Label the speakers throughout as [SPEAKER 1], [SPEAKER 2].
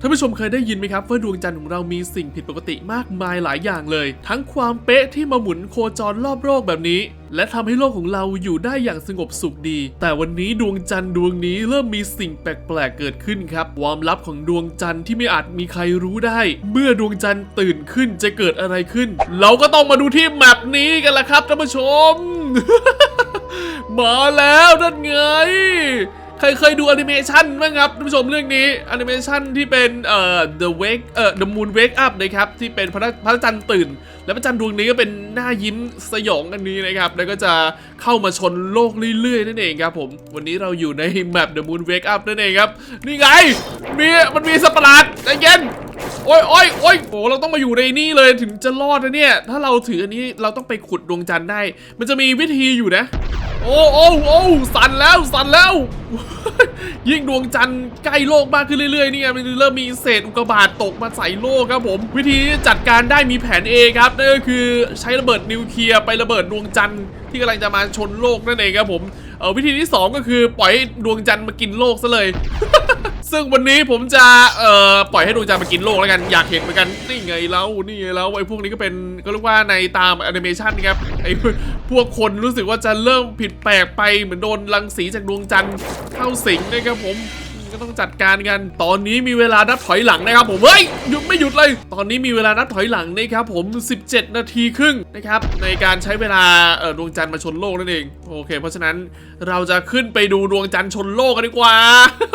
[SPEAKER 1] ท่านผู้ชมเคยได้ยินไหมครับว่าดวงจันทร์ของเรามีสิ่งผิดปกติมากมายหลายอย่างเลย ทั้งความเป๊ะที่มาหมุนโคจรรอบโลกแบบนี้ และทำให้โลกของเราอยู่ได้อย่างสงบสุขดี แต่วันนี้ดวงจันทร์ดวงนี้เริ่มมีสิ่งแปลกๆเกิดขึ้นครับ ความลับของดวงจันทร์ที่ไม่อาจมีใครรู้ได้ เมื่อดวงจันทร์ตื่นขึ้นจะเกิดอะไรขึ้น เราก็ต้องมาดูที่แมปนี้กันละครับท่านผู้ชม มาแล้วนั่นไง ใครเคยดูแอนิเมชันบ้างครับท่านผู้ชมเรื่องนี้แอนิเมชันที่เป็นเอ่อ The Wake เอ่อ The Moon Wake Up นะครับที่เป็นพระพระจันทร์ตื่นและพระจันทร์ดวงนี้ก็เป็นหน้ายิ้มสยองอันนี้นะครับ แล้วก็จะเข้ามาชนโลกเรื่อยๆนั่นเองครับผม วันนี้เราอยู่ในแมป The Moon Wake Up นั่นเองครับ นี่ไง มีมันมีสัตว์ประหลาดใจเย็นโอ้ยโอ้ยโอ้ยโอ้เราต้องมาอยู่ในนี่เลยถึงจะรอดนะเนี่ย ถ้าเราถืออันนี้เราต้องไปขุดดวงจันทร์ได้ มันจะมีวิธีอยู่นะ โอ้โอ้โอ้สั่นแล้วสั่นแล้ว ยิ่งดวงจันทร์ใกล้โลกมากขึ้นเรื่อยๆนี่ไงมันเริ่มมีเศษอุกกาบาตตกมาใส่โลกครับผม วิธีจัดการได้มีแผน A ครับนั่นก็คือใช้ระเบิดนิวเคลียร์ไประเบิดดวงจันทร์ที่กำลังจะมาชนโลกนั่นเองครับผมเออวิธีที่สองก็คือปล่อยดวงจันทร์มากินโลกซะเลย ซึ่งวันนี้ผมจะเอ่อปล่อยให้ดวงจันทร์มากินโลกแล้วกันอยากเห็นเหมือนกันนี่ไงแล้วนี่ไงแล้วไอ้พวกนี้ก็เป็นก็เรียกว่าในตามแอนิเมชันครับไอ้พวกคนรู้สึกว่าจะเริ่มผิดแปลกไปเหมือนโดนรังสีจากดวงจันทร์เข้าสิงนะครับผม ก็ต้องจัดการกัน ตอนนี้มีเวลานับถอยหลังนะครับผม เฮ้ย หยุดไม่หยุดเลย ตอนนี้มีเวลานับถอยหลังนะครับผม 17 นาทีครึ่งนะครับ ในการใช้เวลาเออดวงจันทร์มาชนโลกนั่นเอง โอเค เพราะฉะนั้นเราจะขึ้นไปดูดวงจันทร์ชนโลกกันดีกว่า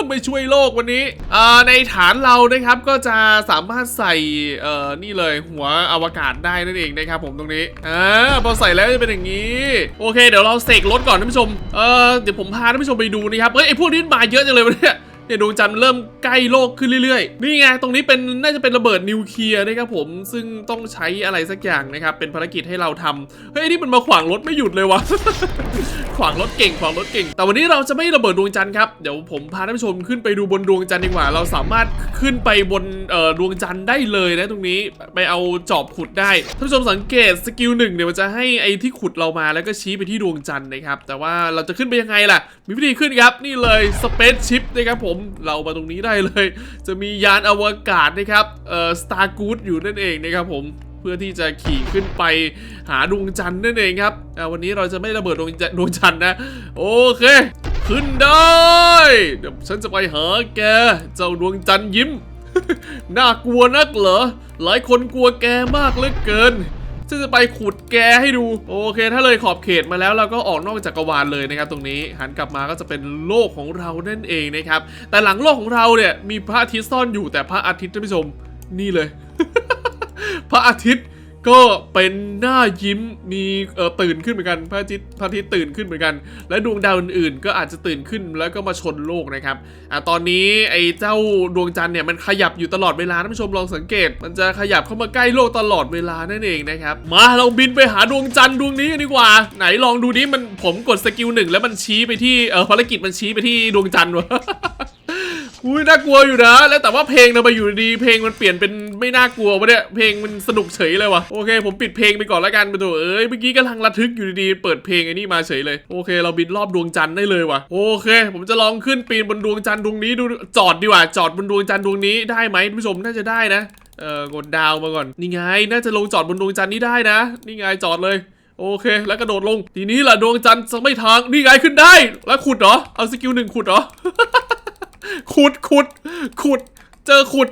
[SPEAKER 1] ไม่ช่วยโลกวันนี้อ่อในฐานเรานะครับก็จะสามารถใส่เอ่อนี่เลยหัวอวกาศได้นั่นเองนะครับผมตรงนี้อ่าพอใส่แล้วจะเป็นอย่างนี้ โอเค เดี๋ยวเราเสกรถก่อนท่านผู้ชมเออเดี๋ยวผมพาท่านผู้ชมไปดูนะครับเฮ้ยไอพวกนี้มาเยอะจังเลยวะเนี่ยเนี่ยดวงจันทร์เริ่มใกล้โลกขึ้นเรื่อยๆ นี่ไงตรงนี้เป็นน่าจะเป็นระเบิดนิวเคลียร์นะครับผมซึ่งต้องใช้อะไรสักอย่างนะครับเป็นภารกิจให้เราทำเฮ้ยนี่มันมาขวางรถไม่หยุดเลยวะขวางรถเก่งขวางรถเก่ง แต่วันนี้เราจะไม่ระเบิดดวงจันทร์ครับเดี๋ยวผมพาท่านผู้ชมขึ้นไปดูบนดวงจันทร์ดีกว่า เราสามารถขึ้นไปบนดวงจันทร์ได้เลยนะตรงนี้ไปเอาจอบขุดได้ท่านผู้ชมสังเกตสกิลหนึ่งเนี่ยมันจะให้ไอ้ที่ขุดเรามาแล้วก็ชี้ไปที่ดวงจันทร์นะครับแต่ว่าเราจะขึ้นไปยังไงล่ะ มีวิธีขึ้นครับนี่เลยสเปซชิปนะครับผมเรามาตรงนี้ได้เลย จะมียานอวกาศนะครับเอ่อสตาร์กูดอยู่นั่นเองนะครับผมเพื่อที่จะขี่ขึ้นไปหาดวงจันทร์นั่นเองครับอ่าวันนี้เราจะไม่ระเบิดดวงจันทร์ดวงจันทร์นะ โอเค ขึ้นได้ เดี๋ยวฉันจะไปหาแก เจ้าดวงจันทร์ยิ้ม น่ากลัวนักเหรอ หลายคนกลัวแกมากเหลือเกิน ซึ่งจะไปขุดแกให้ดู โอเค ถ้าเลยขอบเขตมาแล้วเราก็ออกนอกจักรวาลเลยนะครับตรงนี้หันกลับมาก็จะเป็นโลกของเรานั่นเองนะครับแต่หลังโลกของเราเนี่ยมีพระอาทิตย์ซ่อนอยู่แต่พระอาทิตย์ท่านผู้ชมนี่เลย พระอาทิตย์ ก็เป็นหน้ายิ้มมีเออตื่นขึ้นเหมือนกันพระอาทิตย์พระอาทิตย์ตื่นขึ้นเหมือนกัน และดวงดาวอื่นๆ ก็อาจจะตื่นขึ้นแล้วก็มาชนโลกนะครับอะตอนนี้ไอ้เจ้าดวงจันทร์เนี่ยมันขยับอยู่ตลอดเวลาท่านผู้ชมลองสังเกต มันจะขยับเข้ามาใกล้โลกตลอดเวลานั่นเองนะครับมาเราบินไปหาดวงจันทร์ดวงนี้กันดีกว่า ไหนลองดูนี้มันผมกดสกิลหนึ่งแล้วมันชี้ไปที่เออภารกิจมันชี้ไปที่ดวงจันทร์วะ อุ้ยน่ากลัวอยู่นะ แล้วแต่ว่าเพลงทำไมอยู่ดีเพลงมันเปลี่ยนเป็นไม่น่ากลัววะเนี่ยเพลงมันสนุกเฉยเลยวะโอเค ผมปิดเพลงไปก่อนแล้วกันไปดูเอ้ยเมื่อกี้กำลังระทึกอยู่ดีๆเปิดเพลงไอ้นี่มาเฉยเลยโอเค เราบินรอบดวงจันทร์ได้เลยวะโอเค ผมจะลองขึ้นปีนบนดวงจันทร์ดวงนี้ดูจอดดีกว่าจอดบนดวงจันทร์ดวงนี้ได้ไหมท่านผู้ชมน่าจะได้นะเออกดดาวมาก่อนนี่ไง น่าจะลงจอดบนดวงจันทร์นี้ได้นะ นี่ไงจอดเลยโอเค แล้วกระโดดลง ทีนี้ล่ะดวงจันทร์จะไม่ทาง นี่ไงขึ้นได้ แล้วขุดเหรอ เอาสกิลหนึ่งขุดเหรอ ขุดขุดขุด เจอขุด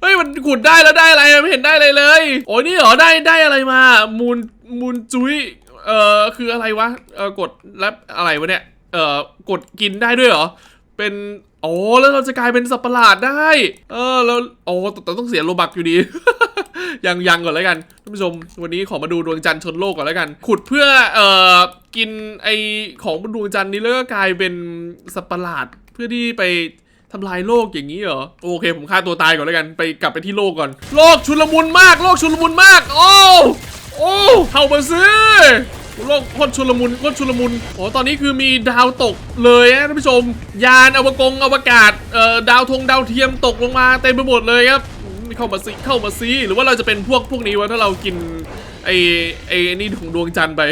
[SPEAKER 1] เฮ้ย มันขุดได้แล้วได้อะไรไม่เห็นได้เลยเลย โอ้ยนี่เหรอได้ได้อะไรมา มูลมูลจุ้ย เอ่อคืออะไรวะ เอ่อกดแล้วอะไรวะเนี่ย เอ่อกดกินได้ด้วยเหรอ เป็นโอ้แล้วเราจะกลายเป็นสัตว์ประหลาดได้ เออแล้วโอ้แต่แต่ต้องเสียโลบักอยู่ดี ยังยังก่อนแล้วกันท่านผู้ชม วันนี้ขอมาดูดวงจันทร์ชนโลกก่อนแล้วกัน ขุดเพื่อเอ่อกินไอของบนดวงจันทร์นี้แล้วก็กลายเป็นสัตว์ประหลาด เพื่อที่ไป ทำลายโลกอย่างนี้เหรอ โอเค ผมฆ่าตัวตายก่อนแล้วกัน ไปกลับไปที่โลกก่อน โลกชุลมุนมาก โลกชุลมุนมาก โอ้โอ้เข้ามาสิโลกโคตรชุลมุนโคตรชุลมุนโอ้ตอนนี้คือมีดาวตกเลยนะท่านผู้ชม ยานอวกงอวกาศเอ่อดาวธงดาวเทียมตกลงมาเต็มไปหมดเลยครับเข้ามาซิเข้ามาซิหรือว่าเราจะเป็นพวกพวกนี้วะถ้าเรากิน ไอ้ไอ้นี่ของดวงจันทร์ไป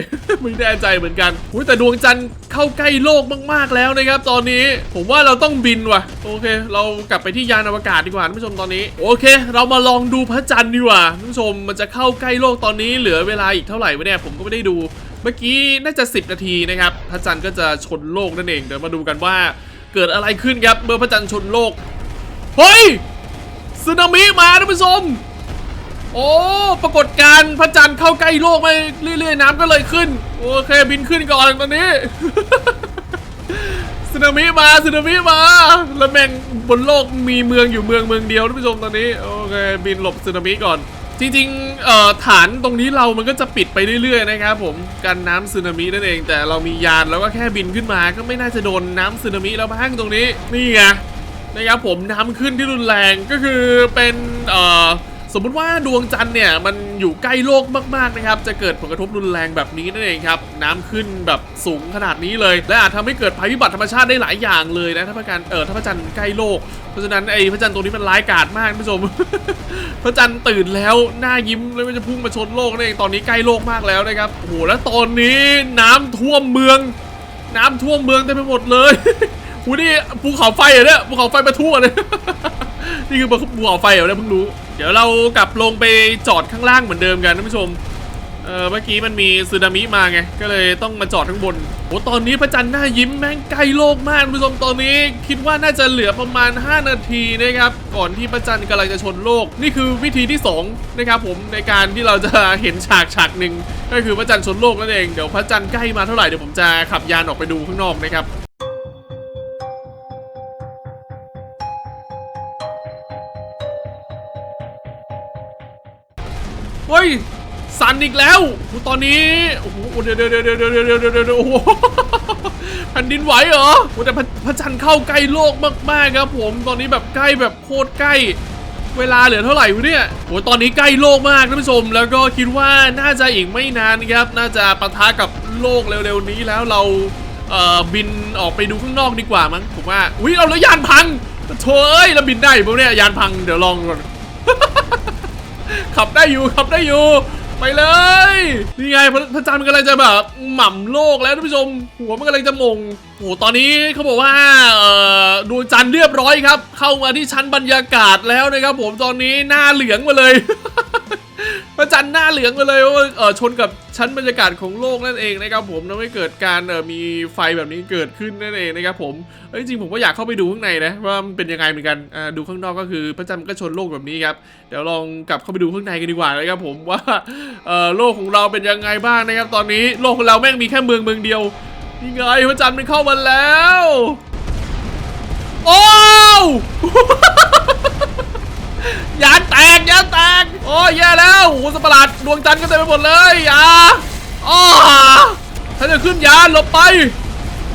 [SPEAKER 1] ไม่แน่ใจเหมือนกันอุ๊ยแต่ดวงจันทร์เข้าใกล้โลกมากๆแล้วนะครับ ตอนนี้ผมว่าเราต้องบินว่ะ โอเค เรากลับไปที่ยานอวกาศดีกว่าท่านผู้ชมตอนนี้ โอเค เรามาลองดูพระจันทร์ดีกว่าท่านผู้ชมมันจะเข้าใกล้โลกตอนนี้เหลือเวลาอีกเท่าไหร่วะเนี่ยผมก็ไม่ได้ดู เมื่อกี้น่าจะ 10 นาทีนะครับพระจันทร์ก็จะชนโลกนั่นเองเดี๋ยวมาดูกันว่าเกิดอะไรขึ้นครับเมื่อพระจันทร์ชนโลกเฮ้ยสึนามิมาท่านผู้ชม โอ้ปรากฏการณ์พระจันทร์เข้าใกล้โลกไปเรื่อยๆ น้ำก็เลยขึ้น โอเคบินขึ้นก่อนตอนนี้สึนามิมาสึนามิมาแล้วแม่งบนโลกมีเมืองอยู่เมืองเมืองเดียวท่านผู้ชมตอนนี้โอเคบินหลบสึนามิก่อน จริงๆเอ่อฐานตรงนี้เรามันก็จะปิดไปเรื่อยๆนะครับผมกันน้ำสึนามินั่นเอง แต่เรามียานแล้วก็แค่บินขึ้นมาก็ไม่น่าจะโดนน้ำสึนามิแล้วบ้างตรงนี้นี่ไงนะครับผมน้ำขึ้นที่รุนแรงก็คือเป็นเอ่อ สมมุติว่าดวงจันทร์เนี่ยมันอยู่ใกล้โลกมากๆนะครับ จะเกิดผลกระทบรุนแรงแบบนี้นั่นเองครับ น้ำขึ้นแบบสูงขนาดนี้เลย และอาจทำให้เกิดภัยพิบัติธรรมชาติได้หลายอย่างเลยนะถ้าพระการเออถ้าพระจันทร์ใกล้โลก เพราะฉะนั้นไอ้พระจันทร์ตรงนี้มันร้ายกาจมากท่านผู้ชม พระจันทร์ตื่นแล้วหน้ายิ้มแล้วมันจะพุ่งมาชนโลกนั่นเองตอนนี้ใกล้โลกมากแล้วนะครับโอ้โหแล้วตอนนี้น้ำท่วมเมือง น้ำท่วมเมืองเต็มไปหมดเลยหูนี่ภูเขาไฟเหรอเนี่ยภูเขาไฟมาทั่วเลยนี่คือภูเขาไฟเหรอเนี่ยเพิ่งรู้ ดี๋ยวเรากลับลงไปจอดข้างล่างเหมือนเดิมกันท่านผู้ชม เออเมื่อกี้มันมีสึนามิมาไง ก็เลยต้องมาจอดข้างบน โอ้ตอนนี้พระจันทร์หน้ายิ้มแม่งใกล้โลกมากท่านผู้ชม ตอนนี้คิดว่าน่าจะเหลือประมาณ 5 นาทีนะครับ ก่อนที่พระจันทร์กำลังจะชนโลก นี่คือวิธีที่สองนะครับผมในการที่เราจะเห็นฉากฉากหนึ่งก็คือพระจันทร์ชนโลกนั่นเอง เดี๋ยวพระจันทร์ใกล้มาเท่าไหร่เดี๋ยวผมจะขับยานออกไปดูข้างนอกนะครับ เฮ้ยสั่นอีกแล้วตอนนี้โอ้โหเดี๋ยวเดี๋ยวเดี๋ยวเดี๋ยวเดี๋ยวเดี๋ยวเดี๋ยวโอ้โหแผ่นดินไหวเหรอโอ้แต่พระจันทร์เข้าใกล้โลกมากๆครับผมตอนนี้แบบใกล้แบบโคตรใกล้ เวลาเหลือเท่าไหร่เนี่ยโอ้ตอนนี้ใกล้โลกมากท่านผู้ชม แล้วก็คิดว่าน่าจะอีกไม่นานครับ น่าจะปะทะกับโลกเร็วๆนี้แล้วเราเอ่อบินออกไปดูข้างนอกดีกว่ามั้งผมว่าอุ้ยเราแล้วยานพังโถ่เอ้ยเราบินได้ปุ๊บเนี่ยยานพังเดี๋ยวลองก่อน ขับได้อยู่ขับได้อยู่ ไปเลย นี่ไงพระจันทร์มันกำลังจะแบบหม่ำโลกแล้วท่านผู้ชม หัวมันกำลังจะมงโอ้โหตอนนี้เขาบอกว่าดวงจันทร์เรียบร้อยครับ เข้ามาที่ชั้นบรรยากาศแล้วนะครับผมตอนนี้หน้าเหลืองมาเลย ระจันทร์หน้าเหลืองไปเลยว่าเออชนกับชั้นบรรยากาศของโลกนั่นเองนะครับผมทำให้เกิดการเออมีไฟแบบนี้เกิดขึ้นนั่นเองนะครับผมจริงๆผมก็อยากเข้าไปดูข้างในนะว่ามันเป็นยังไงเหมือนกันอ่าดูข้างนอกก็คือพระจันทร์ก็ชนโลกแบบนี้ครับเดี๋ยวลองกลับเข้าไปดูข้างในกันดีกว่านะครับผมว่าเออโลกของเราเป็นยังไงบ้างนะครับตอนนี้โลกของเราแม่งมีแค่เมืองเมืองเดียวนี่ไงพระจันทร์มันเข้ามาแล้วโอ้ยานแตกยานแตก อ้ยแย่แล้วโอ้โหสตว์ประหลาดดวงจันทร์ก็เต็มไปหมดเลยอย่าอ้อฉันจะขึ้นยานหลบไป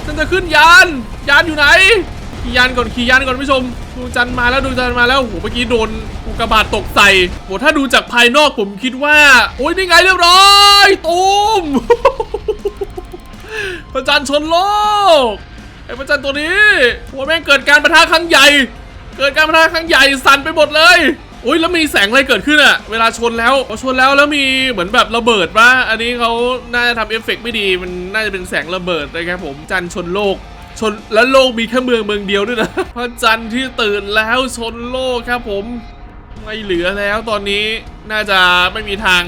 [SPEAKER 1] ฉันจะขึ้นยานยานอยู่ไหนขี่ยานก่อนขี่ยานก่อนผู้ชมดวงจันทร์มาแล้วดวงจันทร์มาแล้วโอ้โหเมื่อกี้โดนอุกกาบาตตกใส่โหถ้าดูจากภายนอกผมคิดว่าโอ้ยนี่ไงเรียบร้อยตูมพระจันทร์ชนโลกไอ้พระจันทร์ตัวนี้หัวแม่งเกิดการประทะครั้งใหญ่ เกิดการประทะครั้งใหญ่สั่นไปหมดเลย อุ้ยแล้วมีแสงอะไรเกิดขึ้นอะเวลาชนแล้วพอชนแล้วแล้วมีเหมือนแบบระเบิดปะอันนี้เขาน่าจะทำเอฟเฟกต์ไม่ดีมันน่าจะเป็นแสงระเบิดนะครับผมจันชนโลกชนแล้วโลกมีแค่เมืองเมืองเดียวด้วยนะพระจันทร์ที่ตื่นแล้วชนโลกครับผม ไม่เหลือแล้วตอนนี้น่าจะไม่มีทาง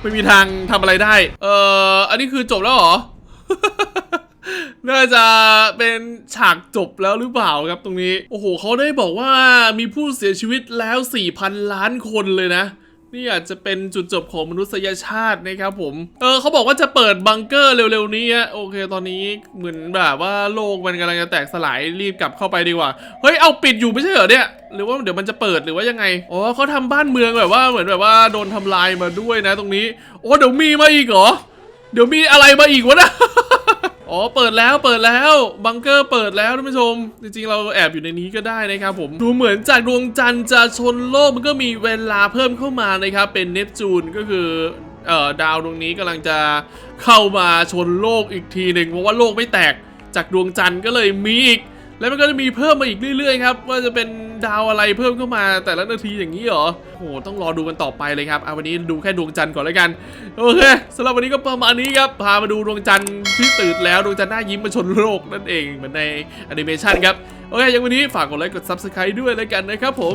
[SPEAKER 1] ไม่มีทางทำอะไรได้ เอ่ออันนี้คือจบแล้วเหรอ น่าจะเป็นฉากจบแล้วหรือเปล่าครับตรงนี้ โอ้โหเขาได้บอกว่ามีผู้เสียชีวิตแล้ว 4,000 ล้านคนเลยนะนี่อาจจะเป็นจุดจบของมนุษยชาตินะครับผม เออเขาบอกว่าจะเปิดบังเกอร์เร็วๆนี้โอเค ตอนนี้เหมือนแบบว่าโลกมันกำลังจะแตกสลายรีบกลับเข้าไปดีกว่า เฮ้ย เอาปิดอยู่ไม่ใช่เหรอเนี่ย หรือว่าเดี๋ยวมันจะเปิดหรือว่ายังไง อ๋อเขาทำบ้านเมืองแบบว่าเหมือนแบบว่าโดนทำลายมาด้วยนะตรงนี้ โอ้เดี๋ยวมีมาอีกเหรอ เดี๋ยวมีอะไรมาอีกวะนะ อ๋อเปิดแล้วเปิดแล้วบังเกอร์เปิดแล้วท่านผู้ชม จริงๆ เราแอบอยู่ในนี้ก็ได้นะครับผมดูเหมือนจากดวงจันทร์จะชนโลกมันก็มีเวลาเพิ่มเข้ามานะครับเป็นเนปจูนก็คือเอ่อดาวดวงนี้กำลังจะเข้ามาชนโลกอีกทีหนึ่งเพราะว่าโลกไม่แตกจากดวงจันทร์ก็เลยมีอีก แล้วมันก็จะมีเพิ่มมาอีกเรื่อยๆครับว่าจะเป็นดาวอะไรเพิ่มเข้ามาแต่ละนาทีอย่างนี้เหรอ โหต้องรอดูกันต่อไปเลยครับเอาวันนี้ดูแค่ดวงจันทร์ก่อนแล้วกันโอเคสำหรับวันนี้ก็ประมาณนี้ครับพามาดูดวงจันทร์ที่ตื่นแล้วดวงจันทร์หน้ายิ้มมาชนโลกนั่นเองเหมือนในแอนิเมชันครับโอเคยังวันนี้ฝากกดไลค์กด subscribe ด้วยแล้วกันนะครับผม